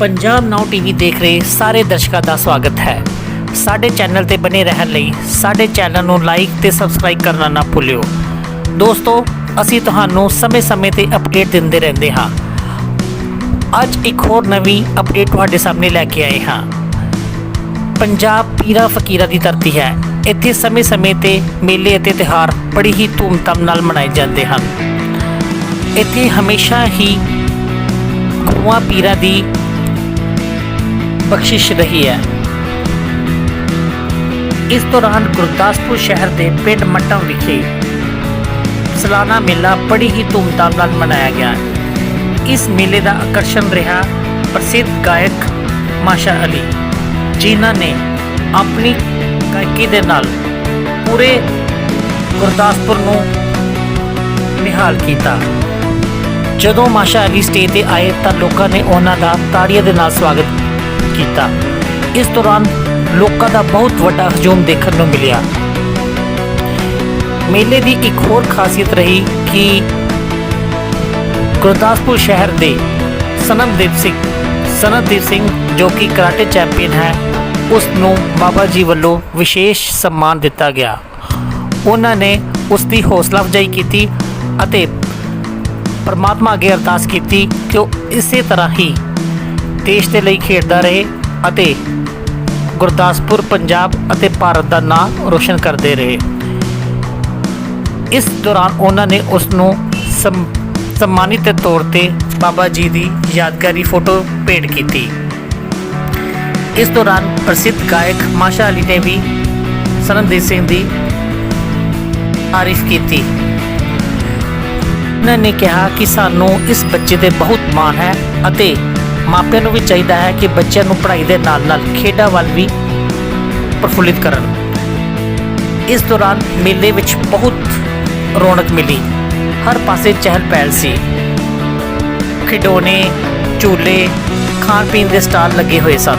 ਪੰਜਾਬ ਨਾਉ ਟੀਵੀ ਦੇਖ ਰਹੇ ਸਾਰੇ ਦਰਸ਼ਕਾਂ ਦਾ ਸਵਾਗਤ ਹੈ। ਸਾਡੇ ਚੈਨਲ ਤੇ ਬਣੇ ਰਹਿਣ ਲਈ ਸਾਡੇ ਚੈਨਲ ਨੂੰ ਲਾਈਕ ਤੇ ਸਬਸਕ੍ਰਾਈਬ ਕਰਨਾ ਨਾ ਭੁੱਲਿਓ। ਦੋਸਤੋ, ਅਸੀਂ ਤੁਹਾਨੂੰ ਸਮੇਂ-ਸਮੇਂ ਤੇ ਅਪਡੇਟ ਦਿੰਦੇ ਰਹਿੰਦੇ ਹਾਂ। ਅੱਜ ਇੱਕ ਹੋਰ ਨਵੀਂ ਅਪਡੇਟ ਤੁਹਾਡੇ ਸਾਹਮਣੇ ਲੈ ਕੇ ਆਏ ਹਾਂ। ਪੰਜਾਬ ਪੀਰਾ ਫਕੀਰਾਂ ਦੀ ਧਰਤੀ ਹੈ। ਇੱਥੇ ਸਮੇਂ-ਸਮੇਂ ਤੇ ਮੇਲੇ ਅਤੇ ਤਿਉਹਾਰ ਬੜੀ ਹੀ ਧੂਮਧਾਮ ਨਾਲ ਮਨਾਏ ਜਾਂਦੇ ਹਨ। ਇੱਥੇ ਹਮੇਸ਼ਾ ਹੀ ਗੁਰੂਆਂ ਪੀਰਾਂ ਦੀ ਬਖਸ਼ਿਸ਼ ਰਹੀ ਹੈ। ਇਸ ਦੌਰਾਨ ਗੁਰਦਾਸਪੁਰ ਸ਼ਹਿਰ ਦੇ ਪਿੰਡ ਮੱਟਮ ਵਿਖੇ ਸਲਾਨਾ ਮੇਲਾ ਬੜੀ ਹੀ ਧੂਮਧਾਮ ਨਾਲ ਮਨਾਇਆ ਗਿਆ। ਇਸ ਮੇਲੇ ਦਾ ਆਕਰਸ਼ਣ ਰਿਹਾ ਪ੍ਰਸਿੱਧ ਗਾਇਕ ਮਾਸ਼ਾ ਅਲੀ, ਜਿਨ੍ਹਾਂ ਨੇ ਆਪਣੀ ਗਾਇਕੀ ਦੇ ਨਾਲ ਪੂਰੇ ਗੁਰਦਾਸਪੁਰ ਨੂੰ ਨਿਹਾਲ ਕੀਤਾ। ਜਦੋਂ ਮਾਸ਼ਾ ਅਲੀ ਸਟੇਜ ਤੇ ਆਏ ਤਾਂ ਲੋਕਾਂ ਨੇ ਉਹਨਾਂ ਦਾ ਤਾੜੀਆਂ ਦੇ ਨਾਲ ਸਵਾਗਤ ਕੀਤਾ। ਇਸ ਦੌਰਾਨ ਲੋਕਾਂ ਦਾ ਬਹੁਤ ਵੱਡਾ ਹਜੂਮ ਦੇਖਣ ਨੂੰ ਮਿਲਿਆ। ਮੇਲੇ ਦੀ ਇੱਕ ਹੋਰ ਖਾਸੀਅਤ ਰਹੀ ਕਿ ਗੁਰਦਾਸਪੁਰ ਸ਼ਹਿਰ ਦੇ ਸਨਮਦੀਪ ਸਿੰਘ ਸਨਮਦੀਪ ਸਿੰਘ ਜੋ ਕਿ ਕਰਾਟੇ ਚੈਂਪੀਅਨ ਹੈ ਉਸ ਨੂੰ ਬਾਬਾ ਜੀ ਵੱਲੋਂ ਵਿਸ਼ੇਸ਼ ਸਨਮਾਨ ਦਿੱਤਾ ਗਿਆ। ਉਹਨਾਂ ਨੇ ਉਸ ਦੀ ਹੌਸਲਾ ਅਫਜ਼ਾਈ ਕੀਤੀ ਅਤੇ ਪਰਮਾਤਮਾ ਅੱਗੇ ਅਰਦਾਸ ਕੀਤੀ ਕਿ ਉਹ ਇਸੇ ਤਰ੍ਹਾਂ ਹੀ ਦੇਸ਼ ਦੇ ਲਈ ਖੇਡਦਾ ਰਹੇ ਅਤੇ ਗੁਰਦਾਸਪੁਰ, ਪੰਜਾਬ ਅਤੇ ਭਾਰਤ ਦਾ ਨਾਮ ਰੋਸ਼ਨ ਕਰਦੇ ਰਹੇ। ਇਸ ਦੌਰਾਨ ਉਹਨਾਂ ਨੇ ਉਸ ਨੂੰ ਸਨਮਾਨਿਤ ਦੇ ਤੌਰ ਤੇ ਬਾਬਾ ਜੀ ਦੀ ਯਾਦਗਾਰੀ ਫੋਟੋ ਭੇਟ ਕੀਤੀ। ਇਸ ਦੌਰਾਨ ਪ੍ਰਸਿੱਧ ਗਾਇਕ ਮਾਸ਼ਾ ਅਲੀ ਨੇ ਵੀ ਸਰਨਦੀਪ ਸਿੰਘ ਦੀ ਤਾਰੀਫ ਕੀਤੀ। ਉਹਨਾਂ ਨੇ ਕਿਹਾ ਕਿ ਸਾਨੂੰ ਇਸ ਬੱਚੇ ਤੇ ਬਹੁਤ ਮਾਣ ਹੈ ਅਤੇ ਮਾਪਿਆਂ ਨੂੰ ਵੀ ਚਾਹੀਦਾ ਹੈ ਕਿ ਬੱਚਿਆਂ ਨੂੰ ਪੜ੍ਹਾਈ ਦੇ ਨਾਲ-ਨਾਲ ਖੇਡਾਂ ਵੱਲ ਵੀ ਪ੍ਰਫੁੱਲਿਤ ਕਰਨ। ਇਸ ਦੌਰਾਨ ਮੇਲੇ ਵਿੱਚ ਬਹੁਤ ਰੌਣਕ ਮਿਲੀ। ਹਰ ਪਾਸੇ ਚਹਿਲ ਪਹਿਲ ਸੀ। ਖਿਡੌਣੇ, ਝੂਲੇ, ਖਾਣ ਪੀਣ ਦੇ ਸਟਾਲ ਲੱਗੇ ਹੋਏ ਸਨ।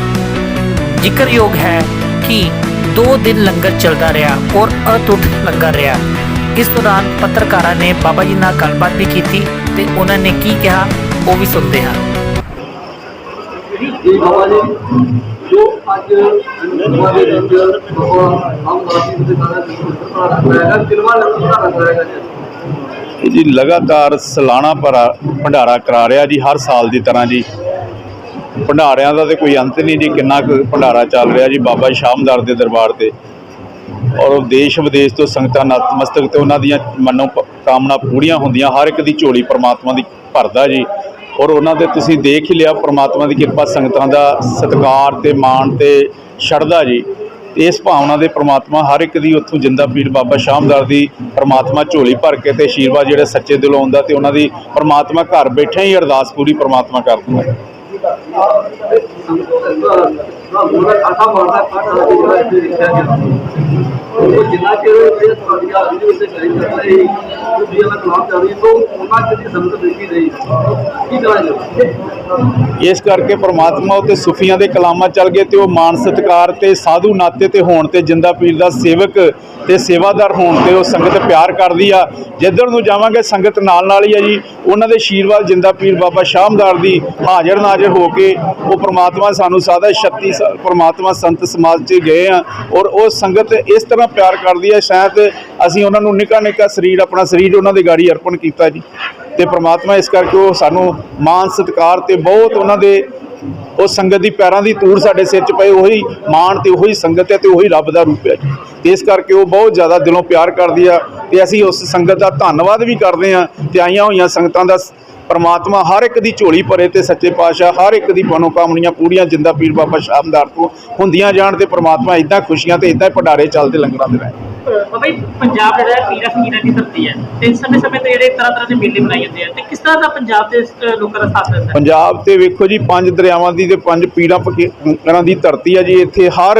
ਜ਼ਿਕਰਯੋਗ ਹੈ ਕਿ 2 ਦਿਨ ਲੰਗਰ ਚੱਲਦਾ ਰਿਹਾ ਔਰ ਅਟੁੱਟ ਲੰਗਰ ਰਿਹਾ। ਇਸ ਦੌਰਾਨ ਪੱਤਰਕਾਰਾਂ ਨੇ ਬਾਬਾ ਜੀ ਨਾਲ ਗੱਲਬਾਤ ਵੀ ਕੀਤੀ ਤੇ ਉਹਨਾਂ ਨੇ ਕੀ ਕਿਹਾ ਉਹ ਵੀ ਸੁਣਦੇ ਹਾਂ। ਜੀ ਬਾਬਾ ਜੀ, ਜੋ ਅੱਜ ਨਵਾਂ ਦੇ ਅੰਦਰ ਆਮ ਵਾਸੀ ਦੇ ਨਾਲ ਪੜਾ ਕਿਲਵਾ ਲੰਗਰ ਪੜਾ ਰਿਹਾ ਹੈ ਜੀ। ਲਗਾਤਾਰ ਸਾਲਾਨਾ ਭਰਾ ਭੰਡਾਰਾ ਕਰਾ ਰਿਹਾ ਜੀ ਹਰ ਸਾਲ ਦੀ ਤਰ੍ਹਾਂ ਜੀ। ਭੰਡਾਰਿਆਂ ਦਾ ਤੇ ਕੋਈ ਅੰਤ ਨਹੀਂ ਜੀ, ਕਿੰਨਾ ਕੁ ਭੰਡਾਰਾ ਚੱਲ ਰਿਹਾ ਜੀ ਬਾਬਾ ਸ਼ਾਮਦਾਰ ਦੇ ਦਰਬਾਰ ਤੇ। ਔਰ ਦੇਸ਼ ਵਿਦੇਸ਼ ਤੋਂ ਸੰਗਤਾਂ ਨਤਮਸਤਕ ਤੇ ਉਹਨਾਂ ਦੀਆਂ ਮਨੋ ਕਾਮਨਾ ਪੂਰੀਆਂ ਹੁੰਦੀਆਂ, ਹਰ ਇੱਕ ਦੀ ਝੋਲੀ ਪ੍ਰਮਾਤਮਾ ਦੀ ਭਰਦਾ ਜੀ। ਔਰ ਉਹਨਾਂ ਦੇ ਤੁਸੀਂ ਦੇਖ ਹੀ ਲਿਆ ਪ੍ਰਮਾਤਮਾ ਦੀ ਕਿਰਪਾ ਸੰਗਤਾਂ ਦਾ ਸਤਿਕਾਰ ਤੇ ਮਾਣ ਤੇ ਸ਼ਰਧਾ ਜੀ ਇਸ ਭਾਵਨਾ ਦੇ ਪ੍ਰਮਾਤਮਾ ਹਰ ਇੱਕ ਦੀ ਉੱਥੋਂ ਜਿੰਦਾ ਪੀਰ ਬਾਬਾ ਸ਼ਾਮਦਾਰ ਦੀ ਪ੍ਰਮਾਤਮਾ ਝੋਲੀ ਭਰ ਕੇ ਤੇ ਆਸ਼ੀਰਵਾਦ ਜਿਹੜੇ ਸੱਚੇ ਦਿਲੋਂ ਆਉਂਦਾ ਤੇ ਉਹਨਾਂ ਦੀ ਪ੍ਰਮਾਤਮਾ ਘਰ ਬੈਠੇ ਹੀ ਅਰਦਾਸ ਪੂਰੀ ਪ੍ਰਮਾਤਮਾ ਕਰ ਦਿੰਦਾ ਉਹਦਾ ਉਹ ਜਿੰਨਾ ਚਿਰ ਇਹ ਤੁਹਾਡੀ ਆ ਵੀਡੀਓ ਕਰੀ ਜਾਂਦਾ ਹੈ ਉਹ ਵੀ ਅਗਰ ਚੱਲ ਰਹੀ ਹੈ ਉਹਨਾਂ ਚਿਰ ਦੀ ਸੰਗਤ ਦੇਖੀ ਰਹੀ। ਕੀ ਕਰਾਂਗੇ? ਇਸ ਕਰਕੇ ਪ੍ਰਮਾਤਮਾ ਉਤੇ ਸੁਫੀਆਂ ਦੇ ਕਲਾਮਾਂ ਚੱਲ ਗਏ ਤੇ ਉਹ ਮਾਨ ਸਤਿਕਾਰ ਤੇ, ਸਾਧੂ ਨਾਤੇ ਤੇ ਹੋਣ ਤੇ, ਜਿੰਦਾ ਪੀਰ ਦਾ ਸੇਵਕ ਤੇ ਸੇਵਾਦਾਰ ਹੋਣ ਤੇ ਉਹ ਸੰਗਤ ਪਿਆਰ ਕਰਦੀ ਆ। ਜਿੱਧਰ ਨੂੰ ਜਾਵਾਂਗੇ, ਸੰਗਤ ਨਾਲ ਨਾਲ ਹੀ ਆ ਜੀ। ਉਹਨਾਂ ਦੇ ਆਸ਼ੀਰਵਾਦ ਜਿੰਦਾ ਪੀਰ ਬਾਬਾ ਸ਼ਾਮਦਾਰ ਦੀ ਹਾਜ਼ਰ ਨਾਜ਼ਰ ਹੋ ਕੇ ਉਹ ਪ੍ਰਮਾਤਮਾ ਸਾਨੂੰ ਸਾਦਾ 36 ਸਾਲ ਪ੍ਰਮਾਤਮਾ ਸੰਤ ਸਮਾਜ 'ਚ ਗਏ ਆ ਔਰ ਉਹ ਸੰਗਤ ਇਸ ਤਰ੍ਹਾਂ ਪਿਆਰ ਕਰਦੀ ਹੈ ਸ਼ਾਇਦ ਅਸੀਂ ਉਹਨਾਂ ਨੂੰ ਨਿੱਕਾ ਨਿੱਕਾ ਸਰੀਰ, ਆਪਣਾ ਸਰੀਰ ਉਹਨਾਂ ਦੇ ਗਾੜੀ ਅਰਪਣ ਕੀਤਾ ਜੀ। ਤੇ ਪ੍ਰਮਾਤਮਾ ਇਸ ਕਰਕੇ ਉਹ ਸਾਨੂੰ ਮਾਨ ਸਤਿਕਾਰ ਤੇ ਬਹੁਤ ਉਹਨਾਂ ਦੇ ਉਹ ਸੰਗਤ ਦੀ ਪੈਰਾਂ ਦੀ ਧੂੜ ਸਾਡੇ ਸਿਰ 'ਚ ਪਏ, ਉਹੀ ਮਾਣ ਤੇ ਉਹੀ ਸੰਗਤ ਹੈ ਤੇ ਉਹੀ ਰੱਬ ਦਾ ਰੂਪ ਹੈ ਜੀ। ਤੇ ਇਸ ਕਰਕੇ ਉਹ ਬਹੁਤ ਜ਼ਿਆਦਾ ਦਿਲੋਂ ਪਿਆਰ ਕਰਦੀ ਆ ਤੇ ਅਸੀਂ ਉਸ ਸੰਗਤ ਦਾ ਧੰਨਵਾਦ ਵੀ ਕਰਦੇ ਆ ਤੇ ਆਈਆਂ ਹੋਈਆਂ ਸੰਗਤਾਂ ਦਾ ਪ੍ਰਮਾਤਮਾ ਹਰ ਇੱਕ ਦੀ ਝੋਲੀ ਭਰੇ ਤੇ ਸੱਚੇ ਪਾਤਸ਼ਾਹ ਹਰ ਇੱਕ ਦੀ ਮਨੋਕਾਮਨੀਆਂ ਪੂਰੀਆਂ ਜਿੰਦਾ ਪੀਰ ਬਾਬਾ ਸ਼ਾਮਦਾਰ ਤੋਂ ਹੁੰਦੀਆਂ ਜਾਣ ਤੇ ਪ੍ਰਮਾਤਮਾ ਇਦਾਂ ਖੁਸ਼ੀਆਂ ਤੇ ਇਦਾਂ ਭੰਡਾਰੇ ਚੱਲਦੇ ਲੰਗਰਾਂ ਦੇ ਰਹਿਣ ਬਾਬਾ ਜੀ ਪੰਜਾਬ ਜਿਹੜਾ ਹੈ ਪੀਰਾਂ ਫਕੀਰਾਂ ਦੀ ਧਰਤੀ ਹੈ ਤੇ ਸਮੇਂ ਸਮੇਂ ਤੇ ਜਿਹੜੇ ਤਰ੍ਹਾਂ ਤਰ੍ਹਾਂ ਦੇ ਮੇਲੇ ਬਣਾਏ ਜਾਂਦੇ ਆ ਤੇ ਕਿਸ ਤਰ੍ਹਾਂ ਦਾ ਪੰਜਾਬ ਦੇ ਲੋਕਾਂ ਦਾ ਸਾਥ ਰਹਿੰਦਾ ਹੈ? ਪੰਜਾਬ ਤੇ ਵੇਖੋ ਜੀ ਪੰਜ ਦਰਿਆਵਾਂ ਦੀ ਤੇ ਪੰਜ ਪੀੜਾਂ ਫਕੀਰਾਂ ਦੀ ਧਰਤੀ ਆ ਜੀ। ਇੱਥੇ ਹਰ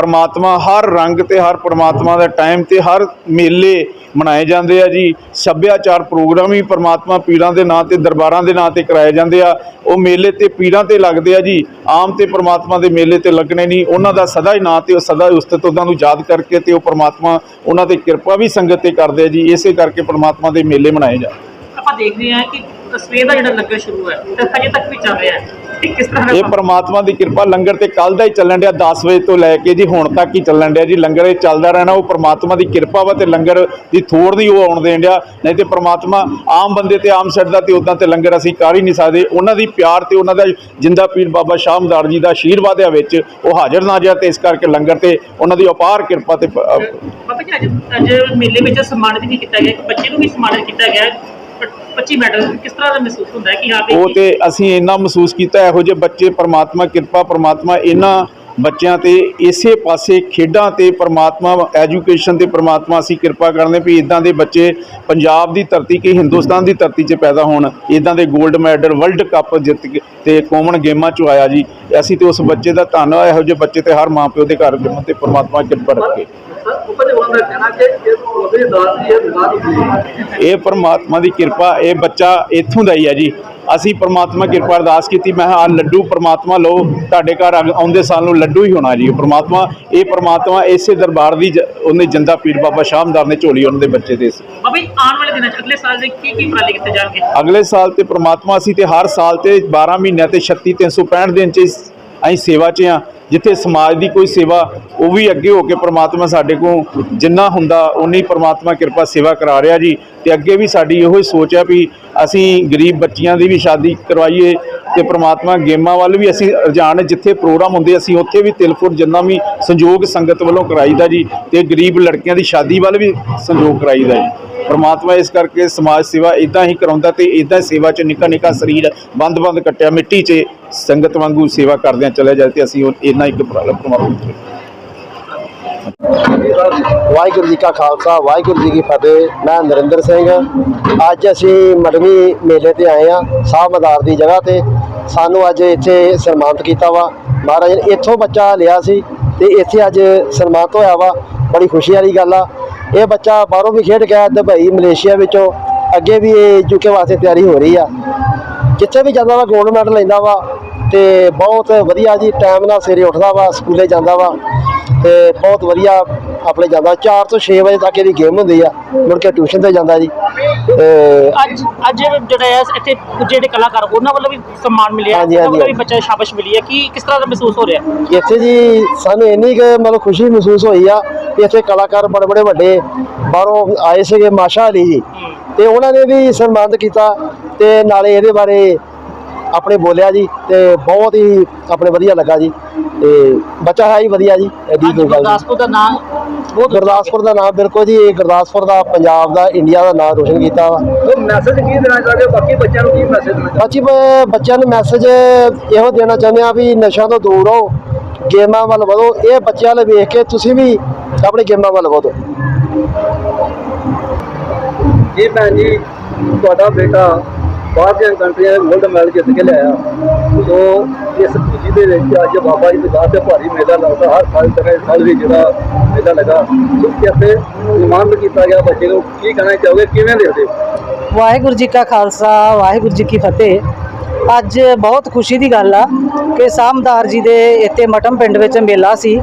ਪਰਮਾਤਮਾ ਹਰ ਰੰਗ ਤੇ ਹਰ ਪਰਮਾਤਮਾ ਦਾ ਟਾਈਮ ਤੇ ਹਰ ਮੇਲੇ ਮਨਾਏ ਜਾਂਦੇ ਆ ਜੀ। ਸੱਭਿਆਚਾਰ ਪ੍ਰੋਗਰਾਮ ਵੀ ਪਰਮਾਤਮਾ ਪੀੜਾਂ ਦੇ ਨਾਂ ਤੇ, ਦਰਬਾਰਾਂ ਦੇ ਨਾਂ ਤੇ ਕਰਾਏ ਜਾਂਦੇ ਆ। ਉਹ ਮੇਲੇ ਤੇ ਪੀਰਾਂ ਤੇ ਲੱਗਦੇ ਆ ਜੀ। ਆਮ ਤੇ ਪਰਮਾਤਮਾ ਦੇ ਮੇਲੇ ਤੇ ਲੱਗਣੇ ਨਹੀਂ। ਉਹਨਾਂ ਦਾ ਸਦਾ ਹੀ ਨਾਂ ਤੇ, ਉਹ ਸਦਾ ਹੀ ਉਸਤਤ ਉਹਨਾਂ ਨੂੰ ਯਾਦ ਕਰਕੇ ਤੇ ਉਹ ਪਰਮਾਤਮਾ ਉਹਨਾਂ ਤੇ ਕਿਰਪਾ ਵੀ ਸੰਗਤ ਤੇ ਕਰਦੇ ਆ ਜੀ। ਇਸੇ ਕਰਕੇ ਪਰਮਾਤਮਾ ਦੇ ਮੇਲੇ ਮਨਾਏ ਜਾਂਦੇ ਆਪਾਂ ਦੇਖ ਰਹੇ ਹਾਂ ਕਿ ਸਵੇਰ ਦਾ ਜਿਹੜਾ ਲੰਗਰ ਸ਼ੁਰੂ ਹੈ ਤੇ ਹਜੇ ਤੱਕ ਵੀ ਚੱਲ ਰਿਹਾ ਹੈ। ਕਿਸ ਤਰ੍ਹਾਂ ਇਹ ਪ੍ਰਮਾਤਮਾ ਦੀ ਕਿਰਪਾ ਲੰਗਰ ਤੇ ਕੱਲ ਦਾ ਹੀ ਚੱਲਣ ਡਿਆ 10 ਵਜੇ ਤੋਂ ਲੈ ਕੇ ਜੀ ਹੁਣ ਤੱਕ ਹੀ ਚੱਲਣ ਡਿਆ ਜੀ ਲੰਗਰ ਇਹ ਚੱਲਦਾ ਰਹਿਣਾ ਉਹ ਪ੍ਰਮਾਤਮਾ ਦੀ ਕਿਰਪਾ ਵਾ ਤੇ ਲੰਗਰ ਦੀ ਥੋੜ ਨਹੀਂ ਉਹ ਆਉਣ ਦੇਣ ਡਿਆ ਨਹੀਂ ਤੇ ਪ੍ਰਮਾਤਮਾ ਆਮ ਬੰਦੇ ਤੇ ਆਮ ਛੱਡਦਾ ਤੇ ਉਦਾਂ ਤੇ ਲੰਗਰ ਅਸੀਂ ਕਰ ਹੀ ਨਹੀਂ ਸਕਦੇ ਉਹਨਾਂ ਦੀ ਪਿਆਰ ਤੇ ਉਹਨਾਂ ਦਾ ਜਿੰਦਾ ਪੀਰ ਬਾਬਾ ਸ਼ਾਮਦਾਰ ਜੀ ਦਾ ਆਸ਼ੀਰਵਾਦ ਹੈ ਵਿੱਚ ਉਹ ਹਾਜ਼ਰ ਨਾਜ਼ਰ ਤੇ ਇਸ ਕਰਕੇ ਲੰਗਰ ਤੇ ਉਹਨਾਂ ਦੀ ਅਪਾਰ ਕਿਰਪਾ ਤੇ ਬਾਬਾ ਜੀ ਅੱਜ ਅੱਜ ਮੇਲੇ ਵਿੱਚ ਸਨਮਾਨਿਤ ਵੀ ਕੀਤਾ ਗਿਆ ਇੱਕ ਬੱਚੇ ਨੂੰ ਵੀ ਸਨਮਾਨਿਤ ਕੀਤਾ ਗਿਆ 25 ਮੈਡਲ ਕਿਸ ਤਰ੍ਹਾਂ ਦਾ ਮਹਿਸੂਸ ਹੁੰਦਾ ਹੈ ਕਿ ਹਾਂ ਵੀ ਉਹ ਤੇ ਅਸੀਂ ਇੰਨਾ ਮਹਿਸੂਸ ਕੀਤਾ, ਇਹੋ ਜਿਹੇ ਬੱਚੇ, ਪ੍ਰਮਾਤਮਾ ਕਿਰਪਾ, ਪ੍ਰਮਾਤਮਾ ਇਹਨਾਂ ਬੱਚਿਆਂ ਤੇ ਇਸੇ ਪਾਸੇ ਖੇਡਾਂ ਤੇ ਪ੍ਰਮਾਤਮਾ ਐਜੂਕੇਸ਼ਨ ਤੇ ਪ੍ਰਮਾਤਮਾ ਅਸੀਂ ਕਿਰਪਾ ਕਰਦੇ ਵੀ ਇਦਾਂ ਦੇ ਬੱਚੇ ਪੰਜਾਬ ਦੀ ਧਰਤੀ ਕੀ ਹਿੰਦੁਸਤਾਨ ਦੀ ਧਰਤੀ 'ਚ ਪੈਦਾ ਹੋਣ। ਇਦਾਂ ਦੇ 골ਡ ਮੈਡਲ ਵਰਲਡ ਕੱਪ ਜਿੱਤ ਕੇ ਤੇ ਕੋਮਨ ਗੇਮਾਂ 'ਚ ਆਇਆ ਜੀ। ਅਸੀਂ ਤੇ ਉਸ ਬੱਚੇ ਦਾ ਧੰਨਵਾਦ, ਇਹੋ ਜਿਹੇ ਬੱਚੇ ਤੇ ਹਰ ਮਾਂ ਪਿਓ ਦੇ ਘਰ ਜੰਮਣ ਤੇ ਪ੍ਰਮਾਤਮਾ ਕਿਰਪਾ ਰੱਖੇ। ਇਹ ਪਰਮਾਤਮਾ ਦੀ ਕਿਰਪਾ ਇਹ ਬੱਚਾ ਇੱਥੋਂ ਦਾ ਹੀ ਹੈ ਜੀ। ਅਸੀਂ ਪਰਮਾਤਮਾ ਕਿਰਪਾ ਅਰਦਾਸ ਕੀਤੀ ਮੈਂ ਆ ਲੱਡੂ ਪਰਮਾਤਮਾ ਲਓ ਤੁਹਾਡੇ ਘਰ ਆਉਂਦੇ ਸਾਲ ਨੂੰ ਲੱਡੂ ਹੀ ਹੋਣਾ ਜੀ। ਪਰਮਾਤਮਾ ਇਹ ਪਰਮਾਤਮਾ ਇਸੇ ਦਰਬਾਰ ਦੀ ਉਹਨੇ ਜੰਦਾ ਪੀਰ ਬਾਬਾ ਸ਼ਾਮਦਾਰ ਨੇ ਝੋਲੀ ਉਹਨਾਂ ਦੇ ਬੱਚੇ ਦੇ ਸੀ ਬਾਬਾ ਜੀ ਆਉਣ ਵਾਲੇ ਦਿਨਾਂ 'ਚ ਅਗਲੇ ਸਾਲ ਦੇ ਕੀ ਕੀ ਉਪਰਾਲੇ ਕੀਤੇ ਜਾਣਗੇ? ਅਗਲੇ ਸਾਲ ਤੇ ਪ੍ਰਮਾਤਮਾ ਅਸੀਂ ਤੇ ਹਰ ਸਾਲ ਤੇ 12 ਮਹੀਨਿਆਂ ਤੇ 36 365 ਦਿਨ ਚ ਅਸੀਂ ਸੇਵਾ 'ਚ ਆ ਜਿੱਥੇ ਸਮਾਜ ਦੀ ਕੋਈ ਸੇਵਾ, ਉਹ ਵੀ ਅੱਗੇ ਹੋ ਕੇ ਪ੍ਰਮਾਤਮਾ ਸਾਡੇ ਕੋਲ ਜਿੰਨਾ ਹੁੰਦਾ ਉਨੀ ਪ੍ਰਮਾਤਮਾ ਕਿਰਪਾ ਸੇਵਾ ਕਰਾ ਰਿਹਾ ਜੀ। ਤੇ ਅੱਗੇ ਵੀ ਸਾਡੀ ਇਹੋ ਹੀ ਸੋਚ ਆ ਵੀ ਅਸੀਂ ਗਰੀਬ ਬੱਚੀਆਂ ਦੀ ਵੀ ਸ਼ਾਦੀ ਕਰਵਾਈਏ ਤੇ ਪ੍ਰਮਾਤਮਾ ਗੇਮਾਂ ਵੱਲ ਵੀ ਅਸੀਂ ਰੁਝਾਨ ਜਿੱਥੇ ਪ੍ਰੋਗਰਾਮ ਹੁੰਦੇ, ਅਸੀਂ ਉੱਥੇ ਵੀ ਤਿਲਫੁਰ ਜਿੰਨਾ ਵੀ ਸੰਯੋਗ ਸੰਗਤ ਵੱਲੋਂ ਕਰਾਈਦਾ ਜੀ, ਤੇ ਗਰੀਬ ਲੜਕੀਆਂ ਦੀ ਸ਼ਾਦੀ ਵੱਲ ਵੀ ਸੰਯੋਗ ਕਰਾਈਦਾ ਜੀ। ਪਰਮਾਤਮਾ ਇਸ ਕਰਕੇ ਸਮਾਜ ਸੇਵਾ ਇਦਾਂ ਹੀ ਕਰਾਉਂਦਾ ਤੇ ਇਦਾਂ ਸੇਵਾ ਚ ਨਿੱਕਾ ਨਿੱਕਾ ਸਰੀਰ ਬੰਦ-ਬੰਦ ਕੱਟਿਆ, ਮਿੱਟੀ 'ਚ ਸੰਗਤ ਵਾਂਗੂ ਸੇਵਾ ਕਰਦਿਆਂ ਚਲੇ ਜਾਏ ਤੇ ਅਸੀਂ ਇੰਨਾ ਇੱਕ ਉਪਰਾਲਾ ਵਾਹਿਗੁਰੂ ਜੀ ਕਾ ਖਾਲਸਾ, ਵਾਹਿਗੁਰੂ ਜੀ ਕੀ ਫਤਿਹ। ਮੈਂ ਨਰਿੰਦਰ ਸਿੰਘ। ਅੱਜ ਅਸੀਂ ਮੜਵੀ ਮੇਲੇ ਤੇ ਆਏ ਆ ਸਾਹ ਮਦਾਰ ਦੀ ਜਗ੍ਹਾ ਤੇ। ਸਾਨੂੰ ਅੱਜ ਇੱਥੇ ਸਨਮਾਨਿਤ ਕੀਤਾ ਵਾ। ਮਹਾਰਾਜ ਨੇ ਇੱਥੋਂ ਬੱਚਾ ਲਿਆ ਸੀ ਤੇ ਇੱਥੇ ਅੱਜ ਸਨਮਾਨਿਤ ਹੋਇਆ ਵਾ। ਬੜੀ ਖੁਸ਼ੀ ਵਾਲੀ ਗੱਲ ਆ। ਇਹ ਬੱਚਾ ਬਾਹਰੋਂ ਵੀ ਖੇਡ ਗਿਆ ਦੁਬਈ, ਮਲੇਸ਼ੀਆ ਵਿੱਚੋਂ। ਅੱਗੇ ਵੀ ਇਹ ਯੂਕੇ ਵਾਸਤੇ ਤਿਆਰੀ ਹੋ ਰਹੀ ਆ। ਜਿੱਥੇ ਵੀ ਜਾਂਦਾ ਵਾ ਗੋਲਡ ਮੈਡਲ ਲੈਂਦਾ ਵਾ ਤੇ ਬਹੁਤ ਵਧੀਆ ਜੀ ਟਾਈਮ ਨਾਲ ਸਵੇਰੇ ਉੱਠਦਾ ਵਾ, ਸਕੂਲੇ ਜਾਂਦਾ ਵਾ ਤੇ ਬਹੁਤ ਵਧੀਆ ਆਪਣੇ ਜਾਂਦਾ। 4 ਤੋਂ 6 ਵਜੇ ਤੱਕ ਇਹਦੀ ਗੇਮ ਹੁੰਦੀ ਆ। ਮੁੜ ਕੇ ਟਿਊਸ਼ਨ ਤੇ ਜਾਂਦਾ ਜੀ। ਅੱਜ ਅੱਜ ਜਿਹੜਾ ਹੈ ਇੱਥੇ ਜਿਹੜੇ ਕਲਾਕਾਰ ਉਹਨਾਂ ਵੱਲੋਂ ਵੀ ਸਨਮਾਨ ਮਿਲਿਆ ਹਾਂਜੀ, ਉਹਨਾਂ ਹਾਂਜੀ, ਵੱਲੋਂ ਵੀ ਬੱਚਾ ਨੂੰ ਸ਼ਾਬਾਸ਼ ਮਿਲੀ ਹੈ। ਕੀ ਕਿਸ ਤਰ੍ਹਾਂ ਦਾ ਮਹਿਸੂਸ ਹੋ ਰਿਹਾ? ਇੱਥੇ ਜੀ ਸਾਨੂੰ ਇੰਨੀ ਕੁ ਮਤਲਬ ਖੁਸ਼ੀ ਮਹਿਸੂਸ ਹੋਈ ਆ ਕਿ ਇੱਥੇ ਕਲਾਕਾਰ ਬੜੇ ਬੜੇ ਵੱਡੇ ਬਾਹਰੋਂ ਆਏ ਸੀਗੇ ਮਾਸ਼ਾ ਅਲੀ ਜੀ। ਤੇ ਉਹਨਾਂ ਨੇ ਵੀ ਸਨਮਾਨਿਤ ਕੀਤਾ ਤੇ ਨਾਲੇ ਇਹਦੇ ਬਾਰੇ ਆਪਣੇ ਬੋਲਿਆ ਜੀ ਤੇ ਬਹੁਤ ਹੀ ਆਪਣੇ ਵਧੀਆ ਲੱਗਾ ਜੀ। ਤੇ ਬੱਚਾ ਹੈ ਹੀ ਵਧੀਆ ਜੀ ਐਡੀ ਕੋਈ ਗੱਲ ਨਹੀਂ। ਗੁਰਦਾਸਪੁਰ ਦਾ ਨਾਮ ਬਹੁਤ ਗੁਰਦਾਸਪੁਰ ਦਾ ਨਾਮ ਬਿਲਕੁਲ ਜੀ ਇਹ ਗੁਰਦਾਸਪੁਰ ਦਾ ਪੰਜਾਬ ਦਾ ਇੰਡੀਆ ਦਾ ਨਾਮ ਰੋਸ਼ਨ ਕੀਤਾ ਵਾ। ਉਹ ਮੈਸੇਜ ਕੀ ਦੇਣਾ ਚਾਹੁੰਦੇ ਹੋ? ਬਾਕੀ ਬੱਚਿਆਂ ਨੂੰ ਕੀ ਮੈਸੇਜ ਦੇਣਾ ਚਾਹੁੰਦੇ ਬਾਕੀ ਬ- ਬੱਚਿਆਂ ਨੂੰ ਮੈਸੇਜ ਇਹੋ ਦੇਣਾ ਚਾਹੁੰਦੇ ਆ ਵੀ ਨਸ਼ਿਆਂ ਤੋਂ ਦੂਰ ਰਹੋ ਗੇਮਾਂ ਵੱਲ ਵਧੋ। ਇਹ ਬੱਚਿਆਂ ਵੱਲ ਵੇਖ ਕੇ ਤੁਸੀਂ ਵੀ ਆਪਣੇ ਗੇਮਾਂ ਵੱਲ ਵਧੋ। ਜੀ ਭੈਣ ਜੀ ਤੁਹਾਡਾ ਬੇਟਾ ਬਾਹਰ ਦੀਆਂ ਕੰਟਰੀਆਂ ਦੇ ਗੋਲਡ ਮੈਡਲ ਜਿੱਤ ਕੇ ਲਿਆਇਆ। ਸੋ ਇਸ ਖੁਸ਼ੀ ਦੇ ਵਿੱਚ ਅੱਜ ਬਾਬਾ ਜੀ ਦੀ ਦਾਤ ਤੇ ਭਾਰੀ ਮੇਲਾ ਲੱਗਦਾ, ਹਰ ਸਾਲ ਤਰ੍ਹਾਂ ਇਸ ਸਾਲ ਵੀ ਜਿਹੜਾ ਮੇਲਾ ਲੱਗਾ। ਸੋ ਕਿਤੇ ਸਨਮਾਨਿਤ ਕੀਤਾ ਗਿਆ। ਬੱਚੇ ਨੂੰ ਕੀ ਕਹਿਣਾ ਚਾਹੋਗੇ? ਕਿਵੇਂ ਦੇਖਦੇ ਵਾਹਿਗੁਰੂ ਜੀ ਕਾ ਖਾਲਸਾ, ਵਾਹਿਗੁਰੂ ਜੀ ਕੀ ਫਤਿਹ। ਅੱਜ ਬਹੁਤ ਖੁਸ਼ੀ ਦੀ ਗੱਲ ਆ ਕਿ ਸਾਮਦਾਰ ਜੀ ਦੇ ਇੱਥੇ ਮਟਮ ਪਿੰਡ ਵਿੱਚ ਮੇਲਾ ਸੀ।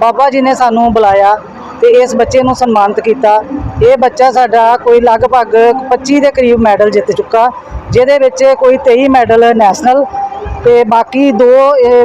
ਬਾਬਾ ਜੀ ਨੇ ਸਾਨੂੰ ਬੁਲਾਇਆ ਤੇ ਇਸ ਬੱਚੇ ਨੂੰ ਸਨਮਾਨਿਤ ਕੀਤਾ। ਇਹ ਬੱਚਾ ਸਾਡਾ ਕੋਈ ਲਗਭਗ 25 ਦੇ ਕਰੀਬ ਮੈਡਲ ਜਿੱਤ ਚੁੱਕਾ, ਜਿਹਦੇ ਵਿੱਚ ਕੋਈ 23 ਮੈਡਲ ਨੈਸ਼ਨਲ ਤੇ ਬਾਕੀ ਦੋ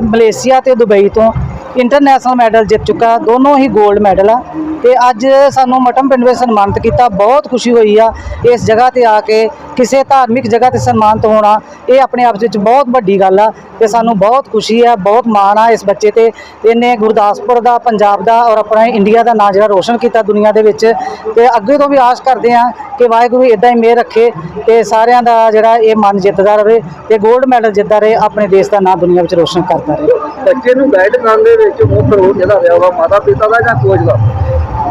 ਮਲੇਸ਼ੀਆ ਤੇ ਦੁਬਈ ਤੋਂ। ਇੰਟਰਨੈਸ਼ਨਲ ਮੈਡਲ ਜਿੱਤ ਚੁੱਕਾ ਦੋਨੋਂ ਹੀ 골ਡ ਮੈਡਲ ਆ। ਤੇ ਅੱਜ ਸਾਨੂੰ ਮਟਮ ਪਿੰਡ ਵਿੱਚ ਸਨਮਾਨਿਤ ਕੀਤਾ। ਬਹੁਤ ਖੁਸ਼ੀ ਹੋਈ ਆ ਇਸ ਜਗ੍ਹਾ ਤੇ ਆ ਕੇ ਕਿਸੇ ਧਾਰਮਿਕ ਜਗ੍ਹਾ ਤੇ ਸਨਮਾਨਿਤ ਹੋਣਾ, ਇਹ ਆਪਣੇ ਆਪ ਵਿੱਚ ਬਹੁਤ ਵੱਡੀ ਗੱਲ ਆ ਤੇ ਸਾਨੂੰ ਬਹੁਤ ਖੁਸ਼ੀ ਆ, ਬਹੁਤ ਮਾਣ ਆ ਇਸ ਬੱਚੇ ਤੇ। ਇਹਨੇ ਗੁਰਦਾਸਪੁਰ ਦਾ, ਪੰਜਾਬ ਦਾ ਔਰ ਆਪਣਾ ਇੰਡੀਆ ਦਾ ਨਾਂ ਜਿਹੜਾ ਰੋਸ਼ਨ ਕੀਤਾ ਦੁਨੀਆ ਦੇ ਵਿੱਚ। ਤੇ ਅੱਗੇ ਤੋਂ ਵੀ ਆਸ ਕਰਦੇ ਆ ਕਿ ਵਾਹਿਗੁਰੂ ਇਦਾਂ ਹੀ ਮਿਹਰ ਰੱਖੇ ਤੇ ਸਾਰਿਆਂ ਦਾ ਜਿਹੜਾ ਇਹ ਮਨ ਜਿੱਤਦਾ ਰਹੇ ਤੇ 골ਡ ਮੈਡਲ ਜਿੱਤਦਾ ਰਹੇ, ਆਪਣੇ ਦੇਸ਼ ਦਾ ਨਾਂ ਦੁਨੀਆ ਵਿੱਚ ਰੋਸ਼ਨ ਕਰਦਾ ਰਹੇ। ਬੱਚੇ ਨੂੰ ਗਾਈਡ ਕਰਨ ਦੇ ਵਿੱਚ ਮੁੱਖ ਰੋਲ ਜਿਹੜਾ ਰਿਹਾ ਵਾ, ਮਾਤਾ ਪਿਤਾ ਦਾ ਜਾਂ ਕੋਚ ਦਾ?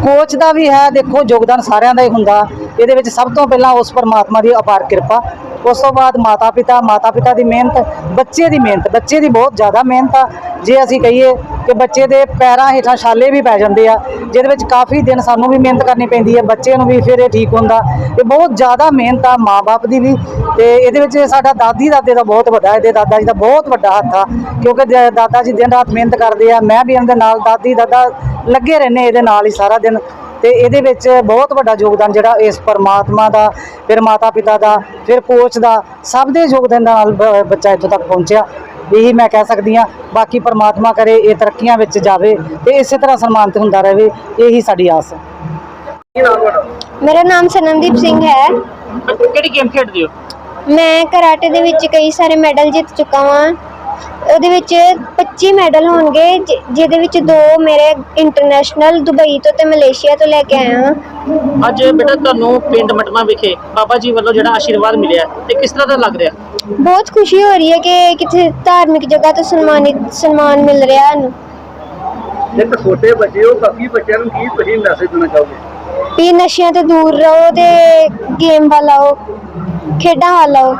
ਕੋਚ ਦਾ ਵੀ ਹੈ, ਦੇਖੋ ਯੋਗਦਾਨ ਸਾਰਿਆਂ ਦਾ ਹੀ ਹੁੰਦਾ। ਇਹਦੇ ਵਿੱਚ ਸਭ ਤੋਂ ਪਹਿਲਾਂ ਉਸ ਪਰਮਾਤਮਾ ਦੀ ਅਪਾਰ ਕਿਰਪਾ। ਉਸ ਤੋਂ ਬਾਅਦ ਮਾਤਾ ਪਿਤਾ ਮਾਤਾ ਪਿਤਾ ਦੀ ਮਿਹਨਤ, ਬੱਚੇ ਦੀ ਮਿਹਨਤ, ਬੱਚੇ ਦੀ ਬਹੁਤ ਜ਼ਿਆਦਾ ਮਿਹਨਤ ਆ। ਜੇ ਅਸੀਂ ਕਹੀਏ ਕਿ ਬੱਚੇ ਦੇ ਪੈਰਾਂ ਹੇਠਾਂ ਛਾਲੇ ਵੀ ਪੈ ਜਾਂਦੇ ਆ, ਜਿਹਦੇ ਵਿੱਚ ਕਾਫੀ ਦਿਨ ਸਾਨੂੰ ਵੀ ਮਿਹਨਤ ਕਰਨੀ ਪੈਂਦੀ ਹੈ ਬੱਚੇ ਨੂੰ ਵੀ ਫਿਰ ਇਹ ਠੀਕ ਹੁੰਦਾ। ਇਹ ਬਹੁਤ ਜ਼ਿਆਦਾ ਮਿਹਨਤ ਆ ਮਾਪੇ ਦੀ ਵੀ। ਤੇ ਇਹਦੇ ਵਿੱਚ ਸਾਡਾ ਦਾਦੀ ਦਾਦੇ ਦਾ ਬਹੁਤ ਵੱਡਾ, ਇਹਦੇ ਦਾਦਾ ਜੀ ਦਾ ਬਹੁਤ ਵੱਡਾ ਹੱਥ ਆ। ਕਿਉਂਕਿ ਜ- ਦਾਦਾ ਜੀ ਦਿਨ ਰਾਤ ਮਿਹਨਤ ਕਰਦੇ ਆ। ਮੈਂ ਵੀ ਇਹਨਾਂ ਦੇ ਨਾਲ ਦਾਦੀ ਦਾਦਾ ਲੱਗੇ ਰਹਿੰਦੇ ਇਹਦੇ ਨਾਲ ਹੀ ਸਾਰਾ ਦਿਨ। ਤੇ ਇਹਦੇ ਵਿੱਚ ਬਹੁਤ ਵੱਡਾ ਯੋਗਦਾਨ ਜਿਹੜਾ ਇਸ ਪਰਮਾਤਮਾ ਦਾ ਫਿਰ ਮਾਤਾ ਪਿਤਾ ਦਾ ਫਿਰ ਕੋਚ ਦਾ ਸਭ ਦੇ ਯੋਗਦਾਨ ਨਾਲ ਬੱਚਾ ਇੱਥੋਂ ਤੱਕ ਪਹੁੰਚਿਆ। ਇਹੀ ਮੈਂ ਕਹਿ ਸਕਦੀ ਹਾਂ ਬਾਕੀ ਪਰਮਾਤਮਾ ਕਰੇ ਇਹ ਤਰੱਕੀਆਂ ਵਿੱਚ ਜਾਵੇ ਤੇ ਇਸੇ ਤਰ੍ਹਾਂ ਸਨਮਾਨਿਤ ਹੁੰਦਾ ਰਹੇ ਇਹੀ ਸਾਡੀ ਆਸ ਹੈ। ਮੇਰਾ ਨਾਮ ਸਨਮਦੀਪ ਸਿੰਘ ਹੈ। ਕਿਹੜੀ ਗੇਮ ਖੇਡਦੇ ਹੋ? ਮੈਂ ਕਰਾਟੇ ਦੇ ਵਿੱਚ ਕਈ ਸਾਰੇ ਮੈਡਲ ਜਿੱਤ ਚੁੱਕਾ ਹਾਂ ਉਹਦੇ ਵਿੱਚ 25 ਮੈਡਲ ਹੋਣਗੇ ਜਿ- ਜਿਹਦੇ ਵਿੱਚ ਦੋ ਮੇਰੇ ਇੰਟਰਨੈਸ਼ਨਲ ਦੁਬਈ ਤੋਂ ਤੇ ਮਲੇਸ਼ੀਆ ਤੋਂ ਲੈ ਕੇ ਆਇਆ ਹਾਂ। ਅੱਜ ਬੇਟਾ ਤੁਹਾਨੂੰ ਪਿੰਡ ਮਟਮਾ ਵਿਖੇ ਬਾਬਾ ਜੀ ਵੱਲੋਂ ਜਿਹੜਾ ਆਸ਼ੀਰਵਾਦ ਮਿਲਿਆ ਤੇ ਕਿਸ ਤਰ੍ਹਾਂ ਦਾ ਲੱਗ ਰਿਹਾ? ਬਹੁਤ ਖੁਸ਼ੀ ਹੋ ਰਹੀ ਹੈ ਕਿ ਕਿਤੇ ਧਾਰਮਿਕ ਜਗ੍ਹਾ ਤੋਂ ਸਨਮਾਨਿਤ ਸਨਮਾਨ ਮਿਲ ਰਿਹਾ ਸਾਨੂੰ ਇੱਕ ਛੋਟੇ ਬੱਚੇ ਹੋ ਕਾਫੀ ਬੱਚਿਆਂ ਨੂੰ ਕੀ ਤੁਸੀਂ ਮੈਸੇਜ ਦੇਣਾ ਚਾਹੋਗੇ? ਵੀ ਨਸ਼ਿਆਂ ਤੋਂ ਦੂਰ ਰਹੋ ਤੇ ਗੇਮ ਵੱਲ ਆਓ ਖੇਡਾਂ ਵੱਲ ਆਓ।